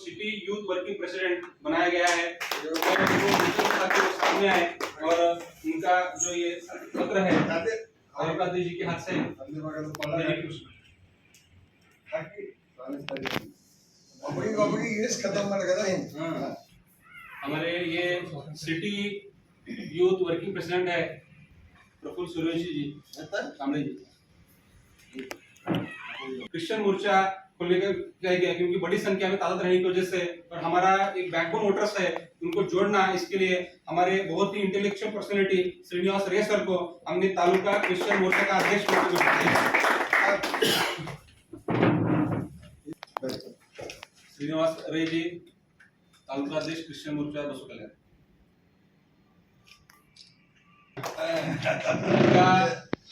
City youth working president बनाया गया है। जो सामने आए और उनका जो ये पत्र है जी के हाथ से हाँ। हमारे ये सिटी यूथ वर्किंग प्रेसिडेंट है प्रफुल सूर्यवंशी जी सामने जी। क्रिश्चियन मोर्चा को लेकर किया गया, क्योंकि बड़ी संख्या में तादाद रहने की वजह से। और हमारा एक बैकबोन वोटर्स है, उनको जोड़ना इसके लिए हमारे बहुत ही इंटेलेक्चुअल पर्सनालिटी श्रीनिवास रे सर को हमने तालुका क्रिश्चियन मोर्चा का अध्यक्ष श्रीनिवास रे जी, तालुका अध्यक्ष क्रिश्चियन मोर्चा बसु कल्याण। इनका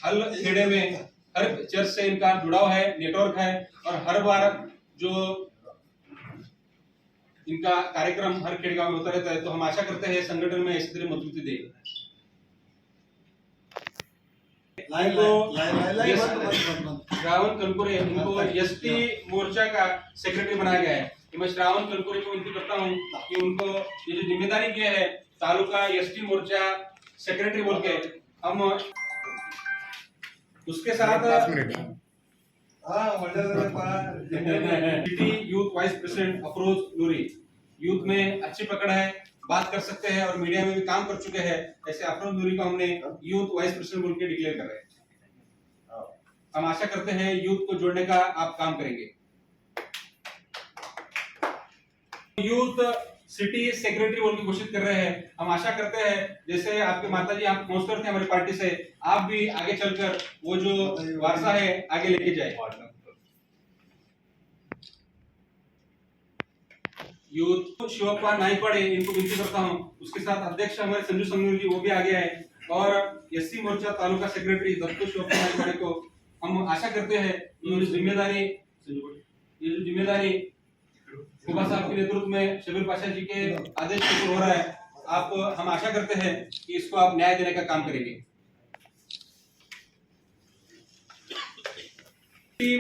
हर खेड़े में हर चर्च से इनका जुड़ाव है नेटवर्क है और हर बार जो इनका कार्यक्रम हर खेड़ गाँव में होता रहता है तो हम आशा करते हैं संगठन में इसी तरह मजबूती बंद श्रावण कलपुरे इनको एसटी मोर्चा का सेक्रेटरी बनाया गया है। कि मैं श्रावण कलपुरे को विनती करता हूँ कि उनको ये जो ज़िम्मेदारी किया है तालुका एसटी मोर्चा सेक्रेटरी बोल के हम उसके साथ city youth vice president Afroz Noori youth में अच्छी पकड़ है बात कर सकते हैं और मीडिया में भी काम कर चुके हैं। ऐसे अफरोज नूरी को हमने यूथ वाइस प्रेसिडेंट बोल के डिक्लेयर कर रहे हैं। हम आशा करते हैं यूथ को जोड़ने का आप काम करेंगे। यूथ सिटी सेक्रेटरी बोल के घोषित कर रहे हैं। हम आशा करते हैं, जैसे आपके माता जी आप काउंसलर थे हमारी पार्टी से, आप भी आगे चलकर वो जो वारसा है, आगे लेके जाए। यूथ शिवप्पा नाइकवाड़े इनको विनती करता हूँ। उसके साथ अध्यक्ष हमारे संजू संगनूर जी, वो भी आगे आए। और एससी मोर्चा तालुका सेक्रेटरी दत्तू शिवप्पा नाइकवाड़े को। हम आशा करते हैं जो ज़िम्मेदारी, ये जो ज़िम्मेदारी कुबा साहब के नेतृत्व में शिविर पाशा जी के आदेश शुरू हो रहा है। आप, हम आशा करते हैं कि इसको आप न्याय देने का काम करेंगे।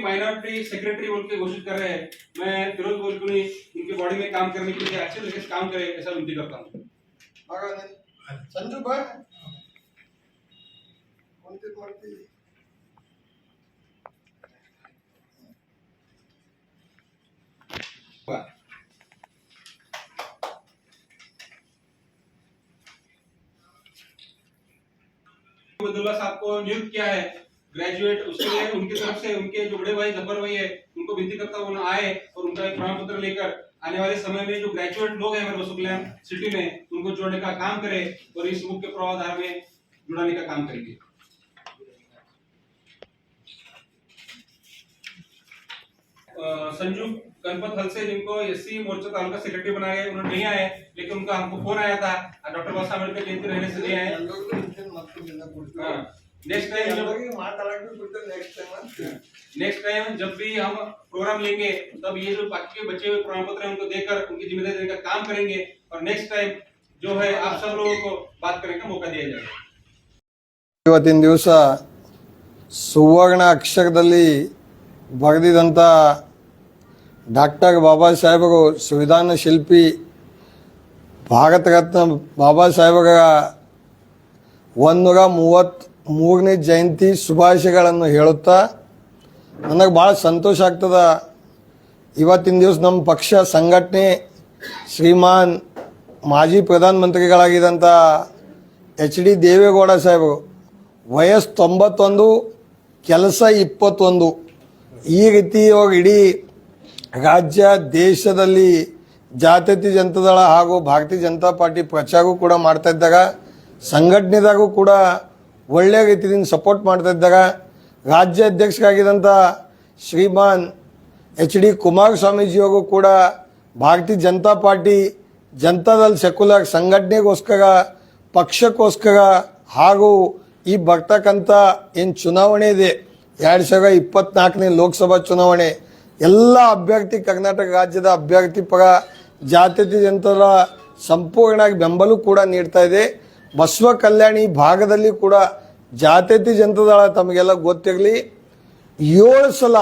माइनॉरिटी सेक्रेटरी बोल के घोषित कर रहे हैं। मैं विरोध बोल बोलकुनी उनके बॉडी में काम करने के लिए अच्छे तरीके से काम करे, ऐसा विनती करता हूँ। संजू भाई। बस आपको नियुक्त किया है। ग्रेजुएट उसके लिए उनके तरफ़ से उनके जो बड़े भाई जबर भाई है, उनको विनती करता हूँ, आए और उनका एक प्रमाण पत्र लेकर आने वाले समय में जो ग्रेजुएट लोग हैं हमारे वसुकलैम सिटी में, उनको जोड़ने का काम करे और इस मुख्य पूर्वाधार में जुड़ाने का काम करेंगे। संजू गणपत हलसे जिनको एससी मोर्चा तालुका सेक्रेटरी बनाया गया उन्होंने नहीं आए लेकिन उनका हमको फोन आया था डॉक्टर बाबा साहब अम्बेडकर जयंती रहने से नहीं आए ಎಲ್ಲರಿಗೂ ಹೇಳ್ತೀನಿ, ಮತ್ತೆ ನಿನ್ನ ಕೊಡ್ತೀನಿ. नेक्स्ट टाइम जब ಎಲ್ಲರಿಗೂ ಮಾತಾಡಕ್ಕೆ ಬಿಡ್ತೀನಿ next time ಅಂತ. नेक्स्ट टाइम जब भी हम प्रोग्राम लेंगे तब ये जो बाकी के बचे हुए प्रमाण पत्र हैं उनको देकर उनकी जिम्मेदारी देने का काम करेंगे और नेक्स्ट टाइम जो है आप सब लोगों को बात करने का मौका दिया जाएगा ಇವತ್ತಿನ ದಿವಸ ಸುವರ್ಣ ಅಕ್ಷರದಲ್ಲಿ ಬರೆದಿದಂಥ ಡಾಕ್ಟರ್ ಬಾಬಾ ಸಾಹೇಬರು ಸಂವಿಧಾನ ಶಿಲ್ಪಿ ಭಾರತ ರತ್ನ ಬಾಬಾ ಸಾಹೇಬರ ಒಂದೂರ ಮೂವತ್ತ್ ಮೂರನೇ ಜಯಂತಿ ಶುಭಾಶಯಗಳನ್ನು ಹೇಳುತ್ತಾ, ನನಗೆ ಭಾಳ ಸಂತೋಷ ಆಗ್ತದ. ಇವತ್ತಿನ ದಿವಸ ನಮ್ಮ ಪಕ್ಷ ಸಂಘಟನೆ ಶ್ರೀಮಾನ್ ಮಾಜಿ ಪ್ರಧಾನಮಂತ್ರಿಗಳಾಗಿದ್ದಂಥ ಎಚ್ ಡಿ ದೇವೇಗೌಡ ಸಾಹೇಬರು, ವಯಸ್ಸು ತೊಂಬತ್ತೊಂದು, ಕೆಲಸ ಇಪ್ಪತ್ತೊಂದು, ಈ ರೀತಿ ಇವಾಗ ಇಡೀ ರಾಜ್ಯ, ದೇಶದಲ್ಲಿ ಜಾತ್ಯತೀತ ಜನತಾದಳ ಹಾಗೂ ಭಾರತೀಯ ಜನತಾ ಪಾರ್ಟಿ ಪ್ರಚಾರವೂ ಕೂಡ ಮಾಡ್ತಾ ಇದ್ದಾಗ, ಸಂಘಟನೆದಾಗೂ ಕೂಡ ಒಳ್ಳೆಯ ರೀತಿಯಿಂದ ಸಪೋರ್ಟ್ ಮಾಡ್ತಾ ಇದ್ದಾಗ, ರಾಜ್ಯ ಅಧ್ಯಕ್ಷರಾಗಿದ್ದಂಥ ಶ್ರೀಮಾನ್ ಎಚ್ ಡಿ ಕುಮಾರಸ್ವಾಮೀಜಿಯವರು ಕೂಡ ಭಾರತೀಯ ಜನತಾ ಪಾರ್ಟಿ ಜನತಾದಳ ಸೆಕ್ಯುಲರ್ ಸಂಘಟನೆಗೋಸ್ಕರ, ಪಕ್ಷಕ್ಕೋಸ್ಕರ ಹಾಗೂ ಈ ಬರ್ತಕ್ಕಂಥ ಏನು ಚುನಾವಣೆ ಇದೆ, ಎರಡು ಸಾವಿರದ ಇಪ್ಪತ್ನಾಲ್ಕನೇ ಲೋಕಸಭಾ ಚುನಾವಣೆ ಎಲ್ಲ ಅಭ್ಯರ್ಥಿ ಕರ್ನಾಟಕ ರಾಜ್ಯದ ಅಭ್ಯರ್ಥಿ ಪರ ಜಾತ್ಯತೀತ ಜನತರ ಸಂಪೂರ್ಣವಾಗಿ ಬೆಂಬಲ ಕೂಡ ನೀಡ್ತಾ ಇದೆ. ಬಸವ ಕಲ್ಯಾಣಿ ಭಾಗದಲ್ಲಿ ಕೂಡ ಜಾತ್ಯತೀತ ಜನತಾದಳ ತಮಗೆಲ್ಲ ಗೊತ್ತಿರಲಿ. ಏಳು ಸಲ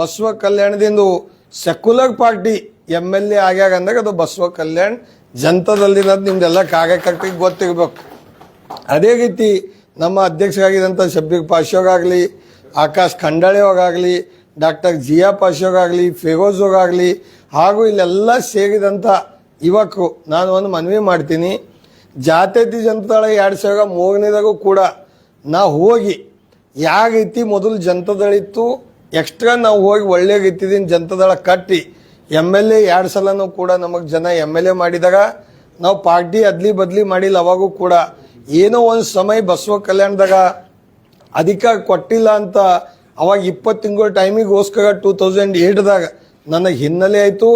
ಬಸವ ಕಲ್ಯಾಣದಿಂದ secular party M L A ಆಗ್ಯಾಗ ಅಂದಾಗ ಅದು ಬಸವ ಕಲ್ಯಾಣ ಜನತಾದಲ್ಲಿರೋದು ನಿಮ್ದೆಲ್ಲ ಕಾರ್ಯಕರ್ತರಿಗೆ ಗೊತ್ತಿರಬೇಕು. ಅದೇ ರೀತಿ ನಮ್ಮ ಅಧ್ಯಕ್ಷರಾಗಿದ್ದಂಥ ಶಬ್ಬೀರ್ ಪಾಶೋಗಾಗಲಿ ಆಕಾಶ್ ಖಂಡಾಳೆಯೋಗಾಗಲಿ ಡಾಕ್ಟರ್ ಜಿಯಾ ಪಾಶೋಗಾಗಲಿ ಫಿರೋಜೋಗಾಗಲಿ ಹಾಗೂ ಇಲ್ಲೆಲ್ಲ ಸೇರಿದಂಥ ಯುವಕರು ನಾನು ಒಂದು ಮನವಿ ಮಾಡ್ತೀನಿ. ಜಾತ್ಯತೀತ ಜನತಾಳ ಎರಡು ಸಾವಿರ ಮೂರನೇದಾಗೂ ಕೂಡ ನಾವು ಹೋಗಿ ಯಾವ ರೀತಿ ಮೊದಲು ಜನತಾದಳಿತ್ತು ಎಕ್ಸ್ಟ್ರಾ ನಾವು ಹೋಗಿ ಒಳ್ಳೆ ರೀತಿದಿನ ಜನತಾದಳ ಕಟ್ಟಿ, ಎಂ ಎಲ್ ಎ ಎರಡು ಸಲನೂ ಕೂಡ ನಮಗೆ ಜನ ಎಂ ಎಲ್ ಎ ಮಾಡಿದಾಗ, ನಾವು ಪಾರ್ಟಿ ಅದ್ಲಿ ಬದ್ಲಿ ಮಾಡಿಲ್ಲ, ಅವಾಗೂ ಕೂಡ ಏನೋ ಒಂದು ಸಮಯ ಬಸವ ಕಲ್ಯಾಣದಾಗ ಅಧಿಕಾರ ಕೊಟ್ಟಿಲ್ಲ ಅಂತ ಅವಾಗ ಇಪ್ಪತ್ತು ತಿಂಗಳ ಟೈಮಿಗೋಸ್ಕರ ಟೂ ತೌಸಂಡ್ ಏಟ್ದಾಗ ನನಗೆ ಹಿನ್ನೆಲೆ ಆಯಿತು.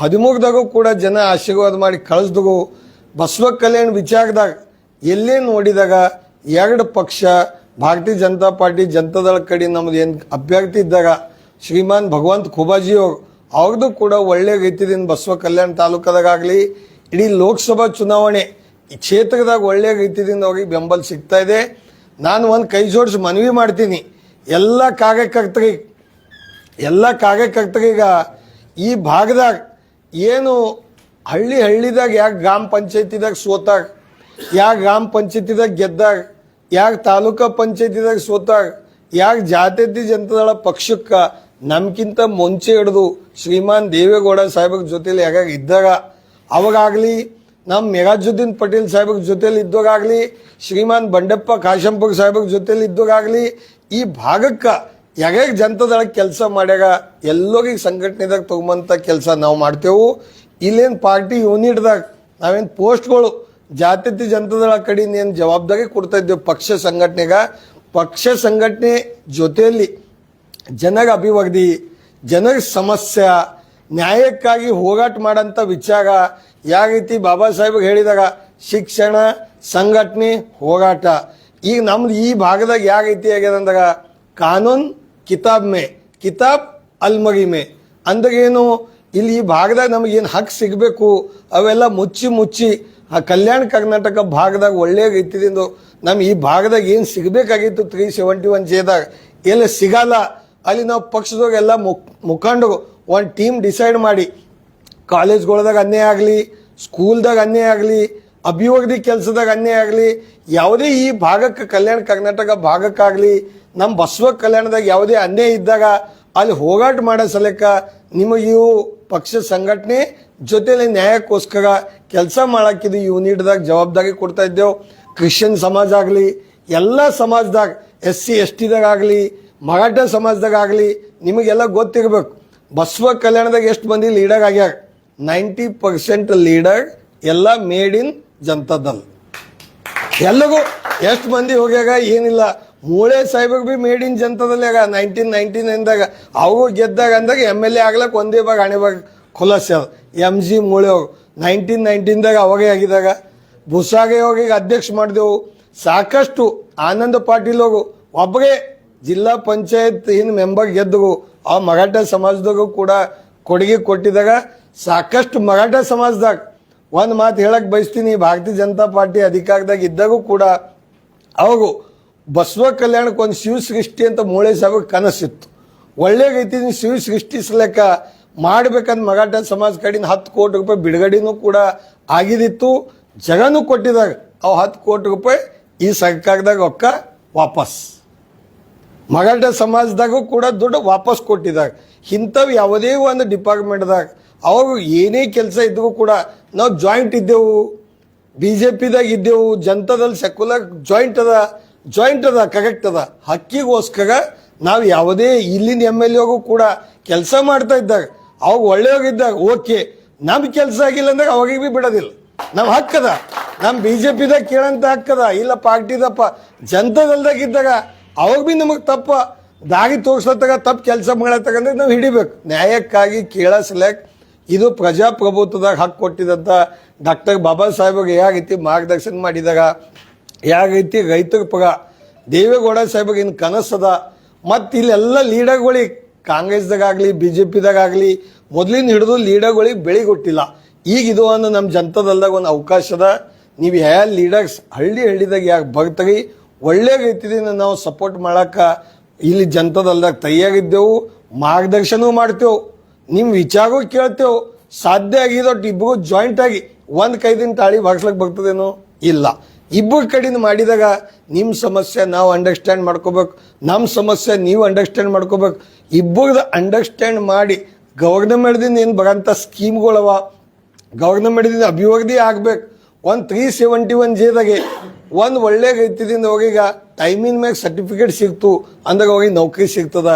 ಹದಿಮೂರದಾಗೂ ಕೂಡ ಜನ ಆಶೀರ್ವಾದ ಮಾಡಿ ಕಳಿಸ್ದವು. ಬಸವ ಕಲ್ಯಾಣ ವಿಚಾರದಾಗ ಎಲ್ಲೇ ನೋಡಿದಾಗ ಎರಡು ಪಕ್ಷ, ಭಾರತೀಯ ಜನತಾ ಪಾರ್ಟಿ ಜನತಾದಳ ಕಡೆ ನಮ್ದು ಏನು ಅಭ್ಯರ್ಥಿ ಇದ್ದಾಗ ಶ್ರೀಮಾನ್ ಭಗವಂತ ಖುಬಾಜಿ ಅವರು ಅವ್ರದ್ದು ಕೂಡ ಒಳ್ಳೆ ರೀತಿಯಿಂದ ಬಸವ ಕಲ್ಯಾಣ ತಾಲೂಕದಾಗಲಿ ಇಡೀ ಲೋಕಸಭಾ ಚುನಾವಣೆ ಈ ಕ್ಷೇತ್ರದಾಗ ಒಳ್ಳೆ ರೀತಿಯಿಂದ ಅವ್ರಿಗೆ ಬೆಂಬಲ ಸಿಗ್ತಾ ಇದೆ. ನಾನು ಒಂದು ಕೈ ಜೋಡಿಸಿ ಮನವಿ ಮಾಡ್ತೀನಿ. ಎಲ್ಲ ಕಾರ್ಯಕರ್ತರಿಗೆ ಎಲ್ಲ ಕಾರ್ಯಕರ್ತರೀಗ ಈ ಭಾಗದಾಗ ಏನು ಹಳ್ಳಿ ಹಳ್ಳಿದಾಗ ಯಾಕೆ ಗ್ರಾಮ ಪಂಚಾಯತಿದಾಗ ಸೋತಾಗ ಯಾಕೆ ಗ್ರಾಮ ಪಂಚಾಯತಿದಾಗ ಗೆದ್ದಾಗ ಯಾಕೆ ತಾಲೂಕಾ ಪಂಚಾಯತಿದಾಗ ಸೋತಾಗ ಯಾಕೆ ಜಾತ್ಯತಿ ಜನತಾದಳ ಪಕ್ಷಕ್ಕೆ ನಮ್ಗಿಂತ ಮುಂಚೆ ಹಿಡಿದು ಶ್ರೀಮಾನ್ ದೇವೇಗೌಡ ಸಾಹೇಬ್ರ ಜೊತೆಲಿ ಯಾವಾಗ ಇದ್ದಾಗ ಅವಾಗಲಿ ನಮ್ಮ ಮೆಗಾಜುದ್ದೀನ್ ಪಟೇಲ್ ಸಾಹೇಬ್ರ ಜೊತೆಲಿ ಇದ್ದಾಗಲಿ ಶ್ರೀಮಾನ್ ಬಂಡೆಪ್ಪ ಕಾಶಂಪುರ್ ಸಾಹೇಬ್ರ ಜೊತೆಲಿ ಇದ್ದಾಗಲಿ ಈ ಭಾಗಕ್ಕೆ ಯಾಗ್ಯಾಗ ಜನತಾದಳ ಕೆಲಸ ಮಾಡ್ಯಾಗ ಎಲ್ಲೋಗಿ ಸಂಘಟನೆದಾಗ ತಗೊಂಬಂಥ ಕೆಲಸ ನಾವು ಮಾಡ್ತೇವೆ. ಇಲ್ಲೇನು ಪಾರ್ಟಿ ಯೂನಿಟ್ದಾಗ ನಾವೇನು ಪೋಸ್ಟ್ಗಳು ಜಾತ್ಯತಿ ಜನತಾದಳ ಕಡೆಯಿಂದ ಏನು ಜವಾಬ್ದಾರಿ ಕೊಡ್ತಾ ಇದ್ದೇವೆ ಪಕ್ಷ ಸಂಘಟನೆಗ. ಪಕ್ಷ ಸಂಘಟನೆ ಜೊತೆಯಲ್ಲಿ ಜನರ ಅಭಿವೃದ್ಧಿ ಜನರ ಸಮಸ್ಯೆ, ನ್ಯಾಯಕ್ಕಾಗಿ ಹೋರಾಟ ಮಾಡೋಂಥ ವಿಚಾರ. ಯಾವ ರೀತಿ ಬಾಬಾ ಸಾಹೇಬ್ಗೆ ಹೇಳಿದಾಗ, ಶಿಕ್ಷಣ, ಸಂಘಟನೆ ಹೋರಾಟ ಈಗ ನಮ್ದು ಈ ಭಾಗದಾಗ ಯಾವ ಆಗ್ಯದ ಅಂದಾಗ ಕಾನೂನ್, ಕಿತಾಬ್ ಮೇ. ಕಿತಾಬ್ ಅಲ್ಮರಿ ಮೇ. ಅಂದಾಗೇನು ಇಲ್ಲಿ ಈ ಭಾಗದಾಗ ನಮಗೆ ಏನು ಹಕ್ಕು ಸಿಗಬೇಕು, ಅವೆಲ್ಲ ಮುಚ್ಚಿ ಮುಚ್ಚಿ ಆ ಕಲ್ಯಾಣ ಕರ್ನಾಟಕ ಭಾಗದಾಗ ಒಳ್ಳೆಯ ರೀತಿಯಿಂದ ನಮ್ಗೆ ಈ ಭಾಗದಾಗ ಏನು ಸಿಗಬೇಕಾಗಿತ್ತು ತ್ರೀ ಸೆವೆಂಟಿ ಒನ್ ಜೇದಾಗ ಎಲ್ಲ ಸಿಗಲ್ಲ. ಅಲ್ಲಿ ನಾವು ಪಕ್ಷದಾಗ ಎಲ್ಲ ಮುಖಂಡ ಮುಖಂಡರು ಒಂದು ಟೀಮ್ ಡಿಸೈಡ್ ಮಾಡಿ. ಕಾಲೇಜ್ಗಳದಾಗ ಅನ್ಯಾಯ ಆಗಲಿ, ಸ್ಕೂಲ್ದಾಗ ಅನ್ಯಾಯ ಆಗಲಿ ಅಭಿವೃದ್ಧಿ ಕೆಲಸದಾಗ ಅನ್ಯಾಯ ಆಗಲಿ, ಯಾವುದೇ ಈ ಭಾಗಕ್ಕೆ ಕಲ್ಯಾಣ ಕರ್ನಾಟಕ ಭಾಗಕ್ಕಾಗಲಿ, ನಮ್ಮ ಬಸವ ಕಲ್ಯಾಣದಾಗ ಯಾವುದೇ ಅನ್ಯಾಯ ಇದ್ದಾಗ ಅಲ್ಲಿ ಹೋರಾಟ ಮಾಡೋ ಸಲಕ ನಿಮಗೆ ಇವು ಪಕ್ಷ ಸಂಘಟನೆ ಜೊತೆಲಿ ನ್ಯಾಯಕ್ಕೋಸ್ಕರ ಕೆಲಸ ಮಾಡಕ್ಕಿದು ನೀಡಿದಾಗ ಜವಾಬ್ದಾರಿ ಕೊಡ್ತಾ ಇದ್ದೇವೆ. ಕ್ರಿಶ್ಚಿಯನ್ ಸಮಾಜ ಆಗಲಿ, ಎಲ್ಲ ಸಮಾಜದಾಗ ಎಸ್ ಸಿ ಎಸ್ ಟಿದಾಗ ಆಗಲಿ, ಮರಾಠ ಸಮಾಜದಾಗ ಆಗಲಿ, ನಿಮಗೆಲ್ಲ ಗೊತ್ತಿರಬೇಕು. ಬಸವ ಕಲ್ಯಾಣದಾಗ ಎಷ್ಟು ಮಂದಿ ಲೀಡರ್ ಆಗ್ಯಾರ? ನೈಂಟಿ ಪರ್ಸೆಂಟ್ ಲೀಡರ್ ಎಲ್ಲ ಮೇಡ್ ಇನ್ ಜನತಾದಲ್ ಎಲ್ಲಗೂ ಎಷ್ಟು ಮಂದಿ ಹೋಗ್ಯಾಗ ಏನಿಲ್ಲ. ಮೂಳೆ ಸೈಬರ್ ಬಿ ಮೇಡ್ ಇನ್ ಜನತಾದಲ್ಲಿ ಆಗ ನೈನ್ಟೀನ್ ನೈನ್ಟಿ ನೈನ್ದಾಗ ಅವು ಗೆದ್ದಾಗ ಅಂದಾಗ ಎಂ ಎಲ್ ಎ ಆಗ್ಲಕ್ಕೆ ಒಂದೇ ಬಾಗ ಹಣೆ ಬಾಗ ಖುಲಾಸೆ ಎಂ ಜಿ ಮೂಳೆ ಹೋಗಿ ನೈನ್ಟೀನ್ ನೈನ್ಟೀನ್ದಾಗ ಅವಾಗೇ ಆಗಿದಾಗ ಬುಸಾಗೆ ಹೋಗಿ ಅಧ್ಯಕ್ಷ ಮಾಡಿದೆವು. ಸಾಕಷ್ಟು ಆನಂದ ಪಾಟೀಲ್ ಹೋಗು ಒಬ್ಬಗೆ ಜಿಲ್ಲಾ ಪಂಚಾಯತ್ ಇನ್ ಮೆಂಬರ್ ಗೆದ್ದವು ಆ ಮರಾಠ ಸಮಾಜದಾಗೂ ಕೂಡ ಕೊಡುಗೆ ಕೊಟ್ಟಿದಾಗ ಸಾಕಷ್ಟು ಮರಾಠ ಸಮಾಜದಾಗ ಒಂದು ಮಾತು ಹೇಳಕ್ ಬಯಸ್ತೀನಿ, ಭಾರತೀಯ ಜನತಾ ಪಾರ್ಟಿ ಅಧಿಕಾರದಾಗ ಇದ್ದಾಗೂ ಕೂಡ ಅವಾಗ ಬಸವ ಕಲ್ಯಾಣಕ್ಕೆ ಒಂದು ಶಿವ ಸೃಷ್ಟಿ ಅಂತ ಮೂಳೆ ಸಾಗ ಕನಸಿತ್ತು. ಒಳ್ಳೆ ರೀತಿಯಿಂದ ಶಿವ ಸೃಷ್ಟಿಸ್ಲಿಕ್ಕ ಮಾಡ್ಬೇಕಂತ ಮರಾಠ ಸಮಾಜ ಕಡೆಯಿಂದ ಹತ್ತು ಕೋಟಿ ರೂಪಾಯಿ ಬಿಡುಗಡೆನೂ ಕೂಡ ಆಗಿದಿತ್ತು. ಜಗನೂ ಕೊಟ್ಟಿದಾಗ ಅವು ಹತ್ತು ಕೋಟಿ ರೂಪಾಯಿ ಈ ಸರ್ಕಾರದಾಗ ರೊಕ್ಕ ವಾಪಸ್. ಮರಾಠ ಸಮಾಜದಾಗೂ ಕೂಡ ದುಡ್ಡು ವಾಪಸ್ ಕೊಟ್ಟಿದಾಗ. ಇಂಥವು ಯಾವುದೇ ಒಂದು ಡಿಪಾರ್ಟ್ಮೆಂಟ್ದಾಗ ಅವಾಗ ಏನೇ ಕೆಲಸ ಇದ್ದರೂ ಕೂಡ ನಾವು ಜಾಯಿಂಟ್ ಇದ್ದೆವು ಬಿ ಜೆ ಪಿದಾಗ ಇದ್ದೆವು ಜನತಾದಲ್ಲಿ ಸೆಕ್ಯುಲರ್ ಜಾಯಿಂಟ್ ಅದ ಜಾಯಿಂಟ್ ಅದ ಕರೆಕ್ಟ್ ಅದ. ಹಕ್ಕಿಗೋಸ್ಕರ ನಾವು ಯಾವುದೇ ಇಲ್ಲಿನ ಎಂ ಎಲ್ ಎಗೂ ಕೂಡ ಕೆಲಸ ಮಾಡ್ತಾ ಇದ್ದಾಗ ಅವಾಗ ಒಳ್ಳೆಯೋಗಿದ್ದಾಗ ಓಕೆ ನಮ್ಮ ಕೆಲಸ ಆಗಿಲ್ಲ ಅಂದಾಗ ಅವಾಗಿಗೆ ಭೀ ಬಿಡೋದಿಲ್ಲ. ನಮ್ಮ ಹಕ್ಕದ ನಮ್ಮ ಬಿ ಜೆ ಪಿದಾಗ ಕೇಳಂತ ಹಕ್ಕದ ಇಲ್ಲ ಪಾರ್ಟಿದಪ್ಪ ಜನತಾದಲ್ದಾಗ ಇದ್ದಾಗ ಅವಾಗ ಭೀ ನಮಗೆ ತಪ್ಪ, ದಾರಿ ತೋರಿಸ್ಲತ್ತಾಗ ತಪ್ಪು ಕೆಲಸ ಮಾಡತ್ತಾಗಂದ್ರೆ ನಾವು ಹಿಡಿಬೇಕು. ನ್ಯಾಯಕ್ಕಾಗಿ ಕೇಳಿಸ್ಲಕ್ ಇದು ಪ್ರಜಾಪ್ರಭುತ್ವದಾಗ ಹಕ್ಕು ಕೊಟ್ಟಿದಂಥ ಡಾಕ್ಟರ್ ಬಾಬಾ ಸಾಹೇಬ್ರಿಗೆ ಯಾವ ರೀತಿ ಮಾರ್ಗದರ್ಶನ ಮಾಡಿದಾಗ, ಯಾವ ರೀತಿ ರೈತರ ಪರ ದೇವೇಗೌಡ ಸಾಹೇಬ್ರಿಗೆ ಇನ್ನು ಕನಸದ, ಮತ್ತು ಇಲ್ಲೆಲ್ಲ ಲೀಡರ್ಗಳಿಗೆ ಕಾಂಗ್ರೆಸ್ದಾಗಲಿ ಬಿ ಜೆ ಪಿದಾಗಲಿ ಮೊದಲಿನ ಹಿಡಿದು ಲೀಡರ್ಗಳಿಗೆ ಬೆಳಿ ಕೊಟ್ಟಿಲ್ಲ. ಈಗ ಇದು ಒಂದು ನಮ್ಮ ಜನತಾದಲ್ದಾಗ ಒಂದು ಅವಕಾಶ ಅದ ನೀವು ಯಾವ ಲೀಡರ್ಸ್ ಹಳ್ಳಿ ಹಳ್ಳಿದಾಗ ಯಾಕೆ ಬರ್ತೀರಿ, ಒಳ್ಳೆ ರೀತಿಯಿಂದ ನಾವು ಸಪೋರ್ಟ್ ಮಾಡೋಕ್ಕೆ ಇಲ್ಲಿ ಜನತಾದಲ್ದಾಗ ತಯಾರಿದ್ದೆವು, ಮಾರ್ಗದರ್ಶನವೂ ಮಾಡ್ತೇವೆ. ನಿಮ್ಮ ವಿಚಾರಗಳು ಕೇಳ್ತೇವೆ, ಸಾಧ್ಯ ಆಗಿದೊಟ್ಟು ಇಬ್ಬರು ಜಾಯಿಂಟ್ ಆಗಿ ಒಂದು ಕೈದಿನ ತಾಳಿ ಬಗ್ಸ್ಲಕ್ ಬರ್ತದೇನೋ? ಇಲ್ಲ. ಇಬ್ಬರು ಕಡೆಯಿಂದ ಮಾಡಿದಾಗ ನಿಮ್ಮ ಸಮಸ್ಯೆ ನಾವು ಅಂಡರ್ಸ್ಟ್ಯಾಂಡ್ ಮಾಡ್ಕೋಬೇಕು ನಮ್ಮ ಸಮಸ್ಯೆ ನೀವು ಅಂಡರ್ಸ್ಟ್ಯಾಂಡ್ ಮಾಡ್ಕೋಬೇಕು. ಇಬ್ಬರದ್ದು ಅಂಡರ್ಸ್ಟ್ಯಾಂಡ್ ಮಾಡಿ ಗವರ್ನಮೆಂಟ್ದಿಂದ ಏನು ಬರೋಂಥ ಸ್ಕೀಮ್ಗಳವ ಗವರ್ನಮೆಂಟ್ದಿಂದ ಅಭಿವೃದ್ಧಿ ಆಗ್ಬೇಕು. ಒಂದು ತ್ರೀ ಸೆವೆಂಟಿ ಒನ್ ಜೇದಾಗೆ ಒಂದು ಒಳ್ಳೆ ರೀತಿಯಿಂದ ಹೋಗೀಗ ಟೈಮಿನ ಮ್ಯಾಗ ಸರ್ಟಿಫಿಕೇಟ್ ಸಿಕ್ತು ಅಂದಾಗ ಹೋಗಿ ನೌಕರಿ ಸಿಗ್ತದ.